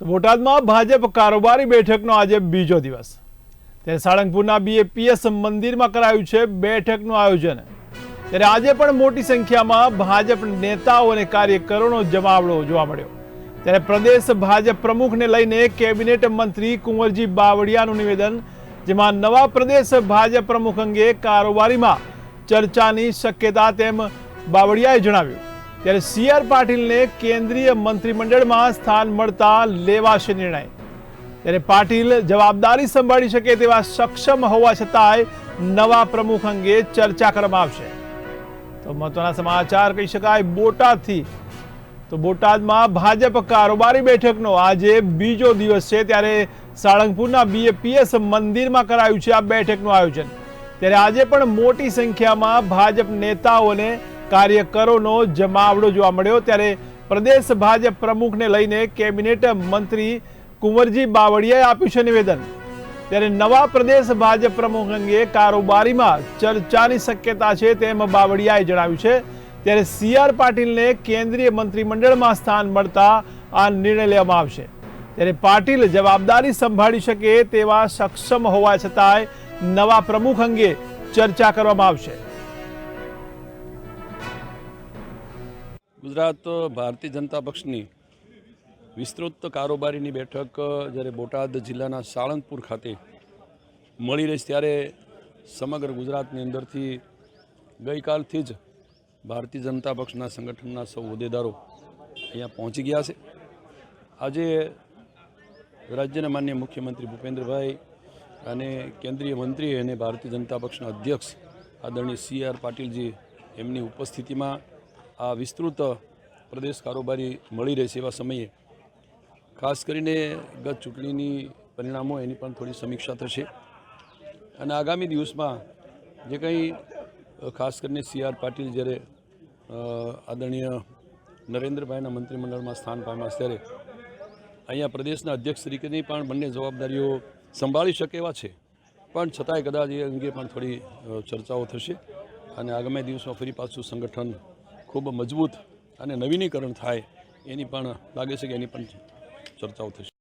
તો બોટાદમાં ભાજપ કારોબારી બેઠકનો આજે બીજો દિવસ. ત્યારે સાળંગપુરના બીએપીએસ મંદિરમાં કરાયું છે બેઠકનું આયોજન. ત્યારે આજે પણ મોટી સંખ્યામાં ભાજપ નેતાઓ અને કાર્યકરોનો જમાવડો જોવા મળ્યો. ત્યારે પ્રદેશ ભાજપ પ્રમુખને લઈને કેબિનેટ મંત્રી કુંવરજી બાવળિયાનું નિવેદન, જેમાં નવા પ્રદેશ ભાજપ પ્રમુખ અંગે કારોબારીમાં ચર્ચાની શક્યતા તેમ બાવળિયાએ જણાવ્યું. ત્યારે સી આર પાટીલને કેન્દ્રીય મંત્રીમંડળમાં સ્થાન મળતા લેવાશે નિર્ણય. ત્યારે પાટીલ જવાબદારી સંભાળી શકે તેવા સક્ષમ હોવા છતાંય નવા પ્રમુખ અંગે ચર્ચા કરવામાં આવશે. તો મહત્વના સમાચાર કહી શકાય બોટાદથી. તો બોટાદમાં ભાજપ કારોબારી બેઠકનો આજે બીજો દિવસ છે ત્યારે સાળંગપુરના બીએપીએસ મંદિરમાં કરાયું છે આ બેઠકનું આયોજન. ત્યારે આજે પણ મોટી સંખ્યામાં ભાજપ નેતાઓને કાર્યકરોનો જમાવડો જોવા મળ્યો. ત્યારે પ્રદેશ ભાજપ પ્રમુખને લઈને કેબિનેટ મંત્રી કુંવરજી બાવળિયાએ આપ્યું છે નિવેદન. ત્યારે નવા પ્રદેશ ભાજપ પ્રમુખ અંગે કારોબારીમાં ચર્ચાની શક્યતા છે તેમ બાવળિયાએ જણાવ્યું છે. ત્યારે સી આર પાટીલને કેન્દ્રીય મંત્રીમંડળમાં સ્થાન મળતા આ નિર્ણય લેવામાં આવશે. ત્યારે પાટીલ જવાબદારી સંભાળી શકે તેવા સક્ષમ હોવા છતાંય નવા પ્રમુખ અંગે ચર્ચા કરવામાં આવશે. ગુજરાત, ભારતીય જનતા પક્ષની વિસ્તૃત કારોબારીની બેઠક જ્યારે બોટાદ જિલ્લાના સાળંગપુર ખાતે મળી રહી ત્યારે સમગ્ર ગુજરાતની અંદરથી ગઈકાલથી જ ભારતીય જનતા પક્ષના સંગઠનના સૌ હોદ્દેદારો અહીંયા પહોંચી ગયા છે. આજે રાજ્યના માન્ય મુખ્યમંત્રી ભૂપેન્દ્રભાઈ અને કેન્દ્રીય મંત્રી અને ભારતીય જનતા પક્ષના અધ્યક્ષ આદરણીય સી આર પાટીલજી એમની ઉપસ્થિતિમાં આ વિસ્તૃત પ્રદેશ કારોબારી મળી રહેશે એવા સમયે. ખાસ કરીને ગત ચૂંટણીની પરિણામો એની પણ થોડી સમીક્ષા થશે. અને આગામી દિવસમાં જે કંઈ ખાસ કરીને સી આર પાટીલ જ્યારે આદરણીય નરેન્દ્રભાઈના મંત્રીમંડળમાં સ્થાન પામ્યા ત્યારે અહીંયા પ્રદેશના અધ્યક્ષ તરીકેની પણ બંને જવાબદારીઓ સંભાળી શકે એવા છે. પણ છતાંય કદાચ એ અંગે પણ થોડી ચર્ચાઓ થશે. અને આગામી દિવસમાં ફરી પાછું સંગઠન ખૂબ મજબૂત અને નવીનીકરણ થાય એની પણ લાગે છે કે એની પણ ચર્ચાઓ થશે.